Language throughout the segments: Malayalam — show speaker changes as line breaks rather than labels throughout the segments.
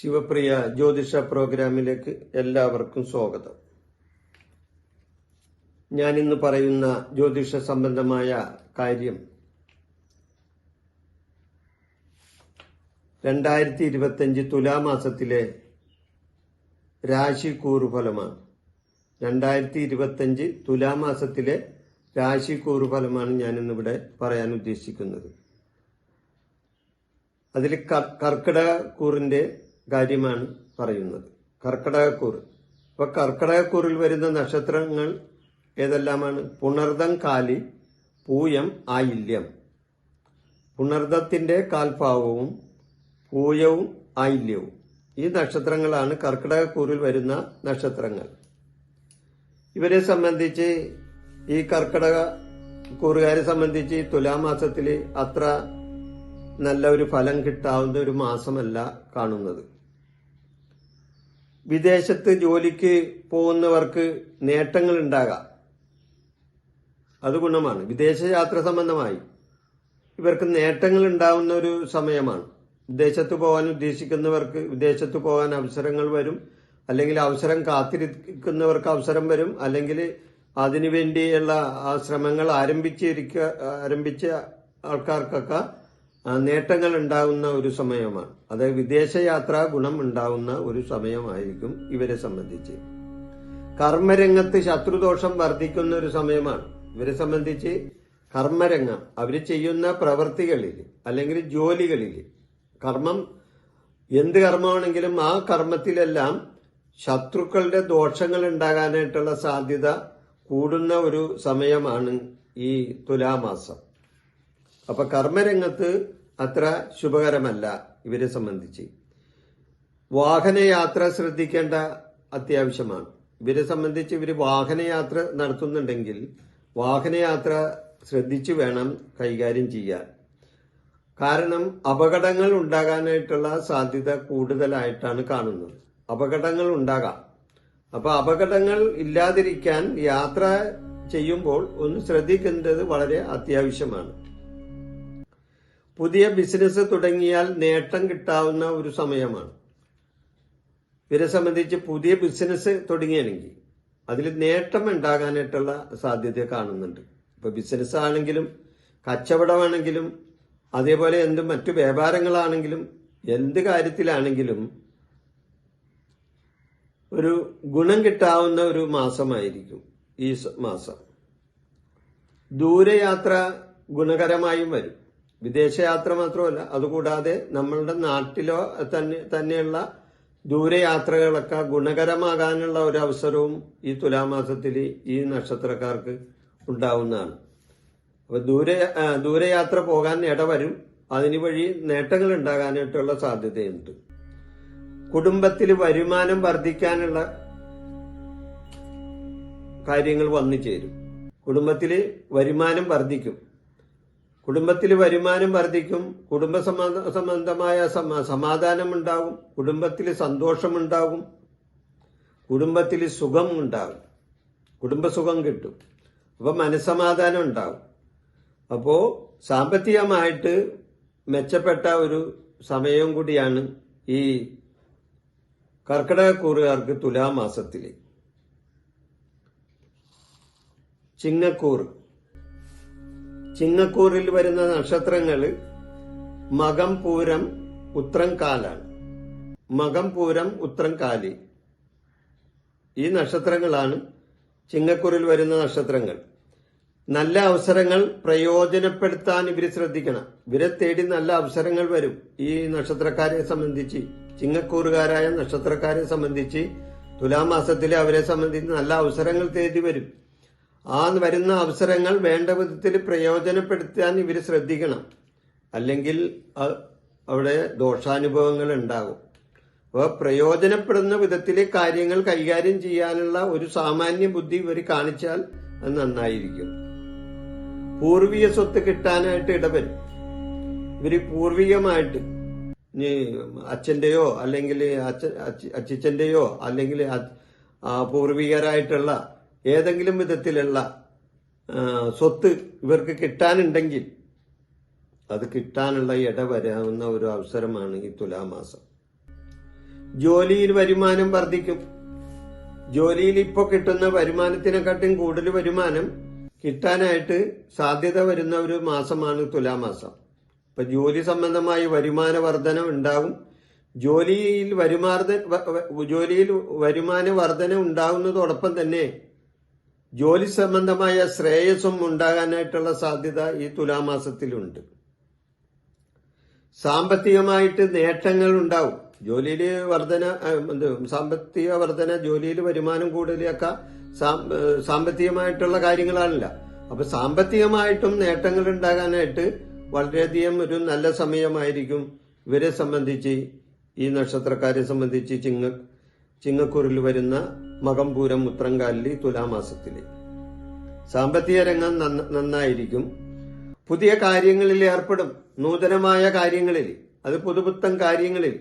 ശിവപ്രിയ ജ്യോതിഷ പ്രോഗ്രാമിലേക്ക് എല്ലാവർക്കും സ്വാഗതം. ഞാൻ ഇന്ന് പറയുന്ന ജ്യോതിഷ സംബന്ധമായ കാര്യം രണ്ടായിരത്തി ഇരുപത്തിയഞ്ച് തുലാമാസത്തിലെ രാശി ഫലമാണ് രണ്ടായിരത്തി ഇരുപത്തിയഞ്ച് തുലാമാസത്തിലെ രാശി ഫലമാണ് ഞാൻ ഇന്നിവിടെ പറയാൻ ഉദ്ദേശിക്കുന്നത്. അതിൽ കർക്കിടകക്കൂറിന്റെ കാര്യമാണ് പറയുന്നത്. കർക്കിടകക്കൂറ് അപ്പൊ കർക്കിടകക്കൂറിൽ വരുന്ന നക്ഷത്രങ്ങൾ ഏതെല്ലാമാണ്? പുണർദം കാലി പൂയം ആയില്യം. പുണർദത്തിന്റെ കാൽഭാവവും പൂയവും ആയില്യവും. ഈ നക്ഷത്രങ്ങളാണ് കർക്കിടകക്കൂറിൽ വരുന്ന നക്ഷത്രങ്ങൾ. ഇവരെ സംബന്ധിച്ച് ഈ കർക്കിടക കൂറുകാരെ സംബന്ധിച്ച് തുലാമാസത്തിൽ അത്ര നല്ല ഒരു ഫലം കിട്ടാവുന്ന ഒരു മാസമല്ല കാണുന്നത്. വിദേശത്ത് ജോലിക്ക് പോകുന്നവർക്ക് നേട്ടങ്ങൾ ഉണ്ടാകാം അത് ഗുണമാണ്. വിദേശ യാത്ര സംബന്ധമായി ഇവർക്ക് നേട്ടങ്ങൾ ഉണ്ടാവുന്ന ഒരു സമയമാണ്. വിദേശത്ത് പോകാൻ ഉദ്ദേശിക്കുന്നവർക്ക് വിദേശത്ത് പോകാൻ അവസരങ്ങൾ വരും. അല്ലെങ്കിൽ അവസരം കാത്തിരിക്കുന്നവർക്ക് അവസരം വരും. അല്ലെങ്കിൽ അതിനുവേണ്ടിയുള്ള ശ്രമങ്ങൾ ആരംഭിച്ചിരിക്കുക ആരംഭിച്ച ആൾക്കാർക്കൊക്കെ നേട്ടങ്ങൾ ഉണ്ടാകുന്ന ഒരു സമയമാണ്. അതായത് വിദേശയാത്ര ഗുണം ഉണ്ടാകുന്ന ഒരു സമയമായിരിക്കും ഇവരെ സംബന്ധിച്ച്. കർമ്മരംഗത്ത് ശത്രുദോഷം വർദ്ധിക്കുന്ന ഒരു സമയമാണ്. ഇവരെ സംബന്ധിച്ച് കർമ്മരംഗം അവർ ചെയ്യുന്ന പ്രവൃത്തികളിൽ അല്ലെങ്കിൽ ജോലികളിൽ കർമ്മം എന്ത് കർമ്മമാണെങ്കിലും ആ കർമ്മത്തിലെല്ലാം ശത്രുക്കളുടെ ദോഷങ്ങൾ ഉണ്ടാകാനായിട്ടുള്ള സാധ്യത കൂടുന്ന ഒരു സമയമാണ് ഈ തുലാമാസം. അപ്പൊ കർമ്മരംഗത്ത് അത്ര ശുഭകരമല്ല ഇവരെ സംബന്ധിച്ച്. വാഹനയാത്ര ശ്രദ്ധിക്കേണ്ട അത്യാവശ്യമാണ്. ഇവരെ സംബന്ധിച്ച് ഇവർ വാഹനയാത്ര നടത്തുന്നുണ്ടെങ്കിൽ വാഹനയാത്ര ശ്രദ്ധിച്ചു വേണം കൈകാര്യം ചെയ്യാൻ. കാരണം അപകടങ്ങൾ ഉണ്ടാകാനായിട്ടുള്ള സാധ്യത കൂടുതലായിട്ടാണ് കാണുന്നത്. അപകടങ്ങൾ ഉണ്ടാകാം. അപ്പോൾ അപകടങ്ങൾ ഇല്ലാതിരിക്കാൻ യാത്ര ചെയ്യുമ്പോൾ ഒന്ന് ശ്രദ്ധിക്കേണ്ടത് വളരെ അത്യാവശ്യമാണ്. പുതിയ ബിസിനസ് തുടങ്ങിയാൽ നേട്ടം കിട്ടാവുന്ന ഒരു സമയമാണ്. ഇവരെ സംബന്ധിച്ച് പുതിയ ബിസിനസ് തുടങ്ങിയാണെങ്കിൽ അതിൽ നേട്ടം ഉണ്ടാകാനായിട്ടുള്ള സാധ്യത കാണുന്നുണ്ട്. ഇപ്പൊ ബിസിനസ് ആണെങ്കിലും കച്ചവടമാണെങ്കിലും അതേപോലെ എന്ത് മറ്റു വ്യാപാരങ്ങളാണെങ്കിലും എന്ത് കാര്യത്തിലാണെങ്കിലും ഒരു ഗുണം കിട്ടാവുന്ന ഒരു മാസമായിരിക്കും ഈ മാസം. ദൂരയാത്ര ഗുണകരമായും വരും. വിദേശയാത്ര മാത്രമല്ല അതുകൂടാതെ നമ്മളുടെ നാട്ടിലോ തന്നെ തന്നെയുള്ള ദൂരയാത്രകളൊക്കെ ഗുണകരമാകാനുള്ള ഒരു അവസരവും ഈ തുലാമാസത്തിൽ ഈ നക്ഷത്രക്കാർക്ക് ഉണ്ടാവുന്നതാണ്. അപ്പൊ ദൂരെ ദൂരയാത്ര പോകാൻ ഇടവരും. അതിന് വഴി നേട്ടങ്ങൾ ഉണ്ടാകാനായിട്ടുള്ള സാധ്യതയുണ്ട്. കുടുംബത്തിൽ വരുമാനം വർദ്ധിക്കാനുള്ള കാര്യങ്ങൾ വന്നു ചേരും. കുടുംബത്തിൽ വരുമാനം വർദ്ധിക്കും. കുടുംബത്തിൽ വരുമാനം വർദ്ധിക്കും കുടുംബ സംബന്ധമായ സമാധാനമുണ്ടാകും കുടുംബത്തിൽ സന്തോഷമുണ്ടാകും കുടുംബത്തിൽ സുഖം ഉണ്ടാകും കുടുംബസുഖം കിട്ടും അപ്പൊ മനസ്സമാധാനം ഉണ്ടാകും. അപ്പോൾ സാമ്പത്തികമായിട്ട് മെച്ചപ്പെട്ട ഒരു സമയം കൂടിയാണ് ഈ കർക്കിടകക്കൂറുകാർക്ക് തുലാമാസത്തിൽ ചിങ്ങക്കൂർ ചിങ്ങക്കൂറിൽ വരുന്ന നക്ഷത്രങ്ങൾ മകം പൂരം ഉത്രം കാലാണ്. മകം പൂരം ഉത്രം കാലി. ഈ നക്ഷത്രങ്ങളാണ് ചിങ്ങക്കൂറിൽ വരുന്ന നക്ഷത്രങ്ങൾ. നല്ല അവസരങ്ങൾ പ്രയോജനപ്പെടുത്താൻ ഇവർ ശ്രദ്ധിക്കണം. ഇവരെ തേടി നല്ല അവസരങ്ങൾ വരും. ഈ നക്ഷത്രക്കാരെ സംബന്ധിച്ച് ചിങ്ങക്കൂറുകാരായ നക്ഷത്രക്കാരെ സംബന്ധിച്ച് തുലാമാസത്തിലെ അവരെ സംബന്ധിച്ച് നല്ല അവസരങ്ങൾ തേടി വരും. ആ വരുന്ന അവസരങ്ങൾ വേണ്ട വിധത്തിൽ പ്രയോജനപ്പെടുത്താൻ ഇവർ ശ്രദ്ധിക്കണം. അല്ലെങ്കിൽ അവിടെ ദോഷാനുഭവങ്ങൾ ഉണ്ടാകും. അപ്പോൾ പ്രയോജനപ്പെടുന്ന വിധത്തിൽ കാര്യങ്ങൾ കൈകാര്യം ചെയ്യാനുള്ള ഒരു സാമാന്യ ബുദ്ധി ഇവർ കാണിച്ചാൽ അത് നന്നായിരിക്കും. പൂർവീയ സ്വത്ത് കിട്ടാനായിട്ട് ഇടവരും. ഇവർ പൂർവികമായിട്ട് ഇനി അച്ഛന്റെയോ അല്ലെങ്കിൽ അച്ഛ- അച്ഛിച്ചന്റെയോ അല്ലെങ്കിൽ പൂർവികരായിട്ടുള്ള ഏതെങ്കിലും വിധത്തിലുള്ള സ്വത്ത് ഇവർക്ക് കിട്ടാനുണ്ടെങ്കിൽ അത് കിട്ടാനുള്ള ഇട വരാവുന്ന ഒരു അവസരമാണ് ഈ തുലാമാസം. ജോലിയിൽ വരുമാനം വർദ്ധിക്കും. ജോലിയിൽ ഇപ്പോൾ കിട്ടുന്ന വരുമാനത്തിനെക്കാട്ടും കൂടുതൽ വരുമാനം കിട്ടാനായിട്ട് സാധ്യത വരുന്ന ഒരു മാസമാണ് തുലാമാസം. ഇപ്പം ജോലി സംബന്ധമായി വരുമാന വർധന ഉണ്ടാകും ജോലിയിൽ വരുമാർദ്ദ ജോലിയിൽ വരുമാന വർധന ഉണ്ടാകുന്നതോടൊപ്പം തന്നെ ജോലി സംബന്ധമായ ശ്രേയസ്സും ഉണ്ടാകാനായിട്ടുള്ള സാധ്യത ഈ തുലാമാസത്തിലുണ്ട്. സാമ്പത്തികമായിട്ട് നേട്ടങ്ങൾ ഉണ്ടാവും. ജോലിയിൽ വർധന സാമ്പത്തിക വർധന ജോലിയിൽ വരുമാനം കൂടുതലൊക്കെ സാമ്പത്തികമായിട്ടുള്ള കാര്യങ്ങളാണല്ല. അപ്പൊ സാമ്പത്തികമായിട്ടും നേട്ടങ്ങൾ ഉണ്ടാകാനായിട്ട് വളരെയധികം ഒരു നല്ല സമയമായിരിക്കും ഇവരെ സംബന്ധിച്ച് ഈ നക്ഷത്രക്കാരെ സംബന്ധിച്ച് ചിങ്ങ ചിങ്ങക്കൂറിൽ വരുന്ന മകംപൂരം ഉത്രങ്കാലിൽ തുലാമാസത്തിൽ. സാമ്പത്തിക രംഗം നന്നായിരിക്കും. പുതിയ കാര്യങ്ങളിൽ ഏർപ്പെടും. നൂതനമായ കാര്യങ്ങളിൽ അത് പുതുപുത്തൻ കാര്യങ്ങളിൽ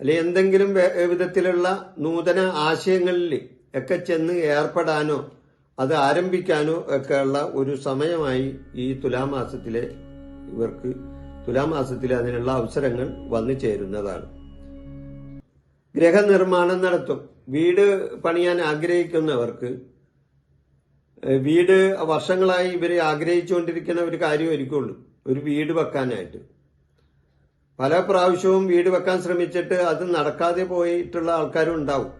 അല്ലെ എന്തെങ്കിലും വിധത്തിലുള്ള നൂതന ആശയങ്ങളിൽ ഒക്കെ ചെന്ന് ഏർപ്പെടാനോ അത് ആരംഭിക്കാനോ ഒക്കെ ഉള്ള ഒരു സമയമായി ഈ തുലാമാസത്തിലെ ഇവർക്ക് തുലാമാസത്തിലെ അതിനുള്ള അവസരങ്ങൾ വന്നു ചേരുന്നതാണ്. ഗ്രഹനിർമ്മാണം നടത്തും. വീട് പണിയാൻ ആഗ്രഹിക്കുന്നവർക്ക് വീട് വർഷങ്ങളായി ഇവരെ ആഗ്രഹിച്ചുകൊണ്ടിരിക്കുന്ന ഒരു കാര്യമായിരിക്കുള്ളൂ. ഒരു വീട് വെക്കാനായിട്ട്. പല പ്രാവശ്യവും വീട് വെക്കാൻ ശ്രമിച്ചിട്ട് അത് നടക്കാതെ പോയിട്ടുള്ള ആൾക്കാരും ഉണ്ടാവും.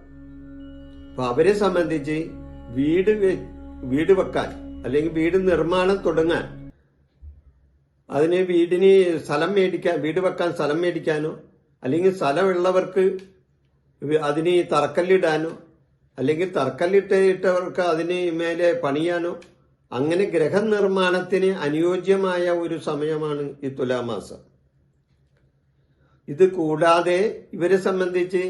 അപ്പൊ അവരെ സംബന്ധിച്ച് വീട് വീട് വെക്കാൻ അല്ലെങ്കിൽ വീട് നിർമ്മാണം തുടങ്ങാൻ അതിന് വീടിന് സ്ഥലം മേടിക്കാൻ വീട് വെക്കാൻ സ്ഥലം മേടിക്കാനോ അല്ലെങ്കിൽ സ്ഥലമുള്ളവർക്ക് അതിന് തറക്കല്ലിടാനോ അല്ലെങ്കിൽ തറക്കല്ലിട്ടിട്ടവർക്ക് അതിന് മേലെ പണിയാനോ അങ്ങനെ ഗ്രഹനിർമ്മാണത്തിന് അനുയോജ്യമായ ഒരു സമയമാണ് ഈ തുലാമാസം. ഇത് കൂടാതെ ഇവരെ സംബന്ധിച്ച്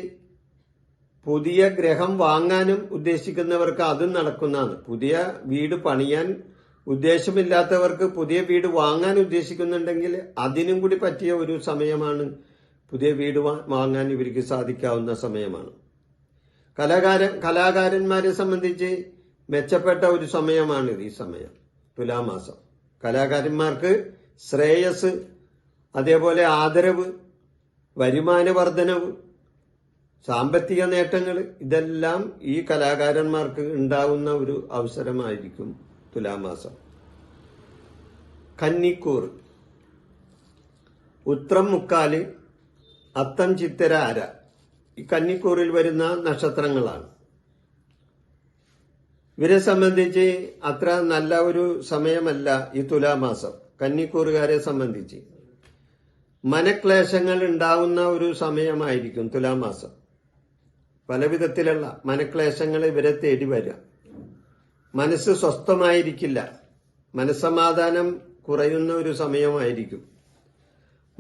പുതിയ ഗ്രഹം വാങ്ങാനും ഉദ്ദേശിക്കുന്നവർക്ക് അതും നടക്കുന്നതാണ്. പുതിയ വീട് പണിയാൻ ഉദ്ദേശമില്ലാത്തവർക്ക് പുതിയ വീട് വാങ്ങാൻ ഉദ്ദേശിക്കുന്നുണ്ടെങ്കിൽ അതിനും കൂടി പറ്റിയ ഒരു സമയമാണ് പുതിയ വീട് വാങ്ങാൻ ഇവർക്ക് സാധിക്കാവുന്ന സമയമാണ്. കലാകാരൻ കലാകാരന്മാരെ സംബന്ധിച്ച് മെച്ചപ്പെട്ട ഒരു സമയമാണ് ഈ സമയം തുലാമാസം. കലാകാരന്മാർക്ക് ശ്രേയസ് അതേപോലെ ആദരവ് വരുമാന വർധനവ് സാമ്പത്തിക നേട്ടങ്ങൾ ഇതെല്ലാം ഈ കലാകാരന്മാർക്ക് ഉണ്ടാവുന്ന ഒരു അവസരമായിരിക്കും തുലാമാസം. കന്നിക്കൂർ ഉത്രം മുക്കാൽ അത്തം ചിത്തര അര. ഈ കന്നിക്കൂറിൽ വരുന്ന നക്ഷത്രങ്ങളാണ്. ഇവരെ സംബന്ധിച്ച് അത്ര നല്ല ഒരു സമയമല്ല ഈ തുലാമാസം കന്നിക്കൂറുകാരെ സംബന്ധിച്ച്. മനക്ലേശങ്ങൾ ഉണ്ടാവുന്ന ഒരു സമയമായിരിക്കും തുലാമാസം. പല വിധത്തിലുള്ള മനക്ലേശങ്ങൾ ഇവരെ തേടി വരിക. മനസ്സ് സ്വസ്ഥമായിരിക്കില്ല. മനസ്സമാധാനം കുറയുന്ന ഒരു സമയമായിരിക്കും.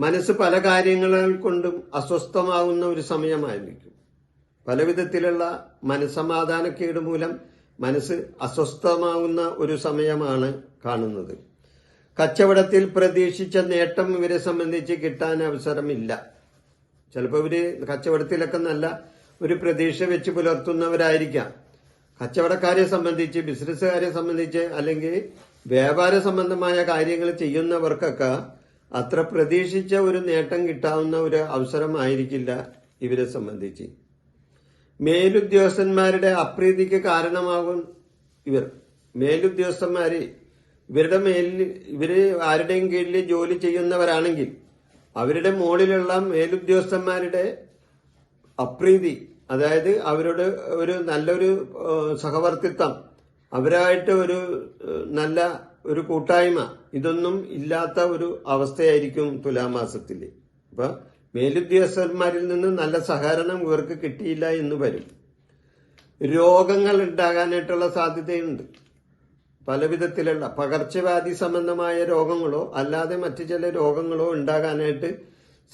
മനസ്സ് പല കാര്യങ്ങൾ കൊണ്ടും അസ്വസ്ഥമാവുന്ന ഒരു സമയമായിരിക്കും. പലവിധത്തിലുള്ള മനസ്സമാധാനക്കേട് മൂലം മനസ്സ് അസ്വസ്ഥമാകുന്ന ഒരു സമയമാണ് കാണുന്നത്. കച്ചവടത്തിൽ പ്രതീക്ഷിച്ച നേട്ടം ഇവരെ സംബന്ധിച്ച് കിട്ടാൻ അവസരമില്ല. ചിലപ്പോൾ ഇവർ കച്ചവടത്തിലൊക്കെ നല്ല ഒരു പ്രതീക്ഷ വെച്ച് പുലർത്തുന്നവരായിരിക്കാം. കച്ചവടക്കാരെ സംബന്ധിച്ച് ബിസിനസ്സുകാരെ സംബന്ധിച്ച് അല്ലെങ്കിൽ വ്യാപാര സംബന്ധമായ കാര്യങ്ങൾ ചെയ്യുന്നവർക്കൊക്കെ അത്ര പ്രതീക്ഷിച്ച ഒരു നേട്ടം കിട്ടാവുന്ന ഒരു അവസരമായിരിക്കില്ല ഇവരെ സംബന്ധിച്ച്. മേലുദ്യോഗസ്ഥന്മാരുടെ അപ്രീതിക്ക് കാരണമാകും ഇവർ. മേലുദ്യോഗസ്ഥന്മാര് ഇവരുടെ മേലിൽ ഇവർ ആരുടെയും കീഴിൽ ജോലി ചെയ്യുന്നവരാണെങ്കിൽ അവരുടെ മുകളിലുള്ള മേലുദ്യോഗസ്ഥന്മാരുടെ അപ്രീതി അതായത് അവരോട് ഒരു നല്ലൊരു സഹവർത്തിത്വം അവരായിട്ട് ഒരു നല്ല ഒരു കൂട്ടായ്മ. ഇതൊന്നും ഇല്ലാത്ത ഒരു അവസ്ഥയായിരിക്കും തുലാമാസത്തിൽ. അപ്പൊ മേലുദ്യോഗസ്ഥന്മാരിൽ നിന്ന് നല്ല സഹകരണം ഇവർക്ക് കിട്ടിയില്ല എന്ന് വരും. രോഗങ്ങൾ ഉണ്ടാകാനായിട്ടുള്ള സാധ്യതയുണ്ട്. പല വിധത്തിലുള്ള പകർച്ചവ്യാധി സംബന്ധമായ രോഗങ്ങളോ അല്ലാതെ മറ്റു ചില രോഗങ്ങളോ ഉണ്ടാകാനായിട്ട്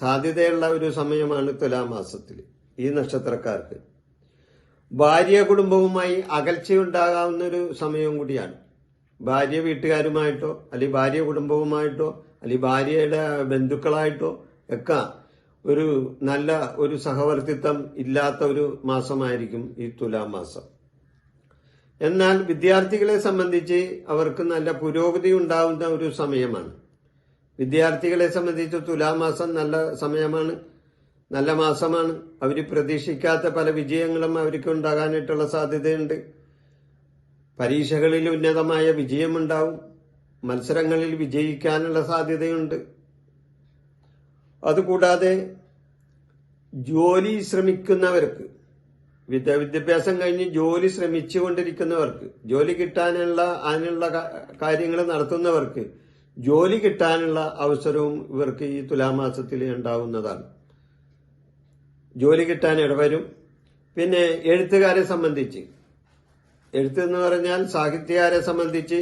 സാധ്യതയുള്ള ഒരു സമയമാണ് തുലാമാസത്തിൽ ഈ നക്ഷത്രക്കാർക്ക്. ഭാര്യ കുടുംബവുമായി അകൽച്ചയുണ്ടാകാവുന്ന ഒരു സമയവും കൂടിയാണ്. ഭാര്യ വീട്ടുകാരുമായിട്ടോ അല്ലെങ്കിൽ ഭാര്യ കുടുംബവുമായിട്ടോ അല്ലെങ്കിൽ ഭാര്യയുടെ ബന്ധുക്കളായിട്ടോ ഒക്കെ ഒരു നല്ല ഒരു സഹവർത്തിത്വം ഇല്ലാത്ത ഒരു മാസമായിരിക്കും ഈ തുലാം മാസം. എന്നാൽ വിദ്യാർത്ഥികളെ സംബന്ധിച്ച് അവർക്ക് നല്ല പുരോഗതി ഉണ്ടാവുന്ന ഒരു സമയമാണ്. വിദ്യാർത്ഥികളെ സംബന്ധിച്ച് തുലാമാസം നല്ല സമയമാണ് നല്ല മാസമാണ്. അവർ പ്രതീക്ഷിക്കാത്ത പല വിജയങ്ങളും അവർക്ക് ഉണ്ടാകാനായിട്ടുള്ള സാധ്യതയുണ്ട്. പരീക്ഷകളിൽ ഉന്നതമായ വിജയമുണ്ടാവും. മത്സരങ്ങളിൽ വിജയിക്കാനുള്ള സാധ്യതയുണ്ട്. അതുകൂടാതെ ജോലി ശ്രമിക്കുന്നവർക്ക് വിദ്യ വിദ്യാഭ്യാസം കഴിഞ്ഞ് ജോലി ശ്രമിച്ചുകൊണ്ടിരിക്കുന്നവർക്ക് ജോലി കിട്ടാനുള്ള അതിനുള്ള കാര്യങ്ങൾ നടത്തുന്നവർക്ക് ജോലി കിട്ടാനുള്ള അവസരവും ഇവർക്ക് ഈ തുലാമാസത്തിൽ ഉണ്ടാവുന്നതാണ്. ജോലി കിട്ടാൻ ഇടവരും. പിന്നെ എഴുത്തുകാരെ സംബന്ധിച്ച് എഴുത്ത് എന്ന് പറഞ്ഞാൽ സാഹിത്യകാരെ സംബന്ധിച്ച്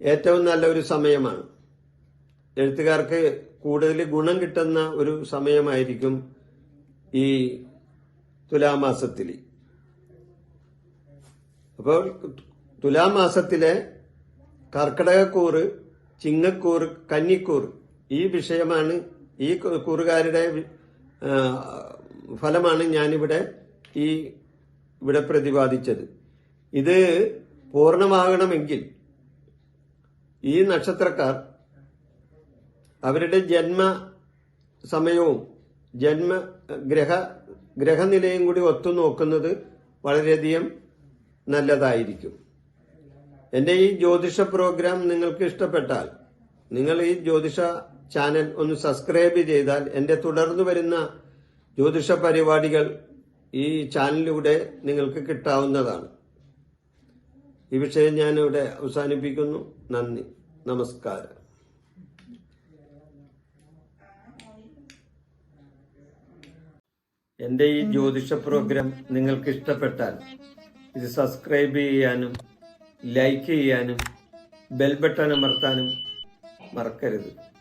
ഏറ്റവും നല്ല ഒരു സമയമാണ്. എഴുത്തുകാർക്ക് കൂടുതൽ ഗുണം കിട്ടുന്ന ഒരു സമയമായിരിക്കും ഈ തുലാമാസത്തിൽ അപ്പോൾ തുലാമാസത്തിലെ കർക്കിടകക്കൂറ് ചിങ്ങക്കൂറ് കന്നിക്കൂറ് ഈ വിഷയമാണ് ഈ കൂറുകാരുടെ ഫലമാണ് ഞാനിവിടെ ഈ ഇവിടെ പ്രതിപാദിച്ചത്. ഇത് പൂർണമാകണമെങ്കിൽ ഈ നക്ഷത്രക്കാർ അവരുടെ ജന്മ സമയവും ജന്മ ഗ്രഹ ഗ്രഹനിലയും കൂടി ഒത്തു നോക്കുന്നത് വളരെയധികം നല്ലതായിരിക്കും. എന്റെ ഈ ജ്യോതിഷ പ്രോഗ്രാം നിങ്ങൾക്ക് ഇഷ്ടപ്പെട്ടാൽ നിങ്ങൾ ഈ ജ്യോതിഷ ചാനൽ ഒന്ന് സബ്സ്ക്രൈബ് ചെയ്താൽ എന്റെ തുടർന്നു വരുന്ന ജ്യോതിഷ പരിപാടികൾ ഈ ചാനലിലൂടെ നിങ്ങൾക്ക് കിട്ടാവുന്നതാണ്. ഈ വിഷയം ഞാൻ ഇവിടെ അവസാനിപ്പിക്കുന്നു. നന്ദി. നമസ്കാരം. എന്റെ ഈ ജ്യോതിഷ പ്രോഗ്രാം നിങ്ങൾക്ക് ഇഷ്ടപ്പെട്ടാൽ ഇത് സബ്സ്ക്രൈബ് ചെയ്യാനും ലൈക്ക് ചെയ്യാനും ബെൽ ബട്ടൺ അമർത്താനും മറക്കരുത്.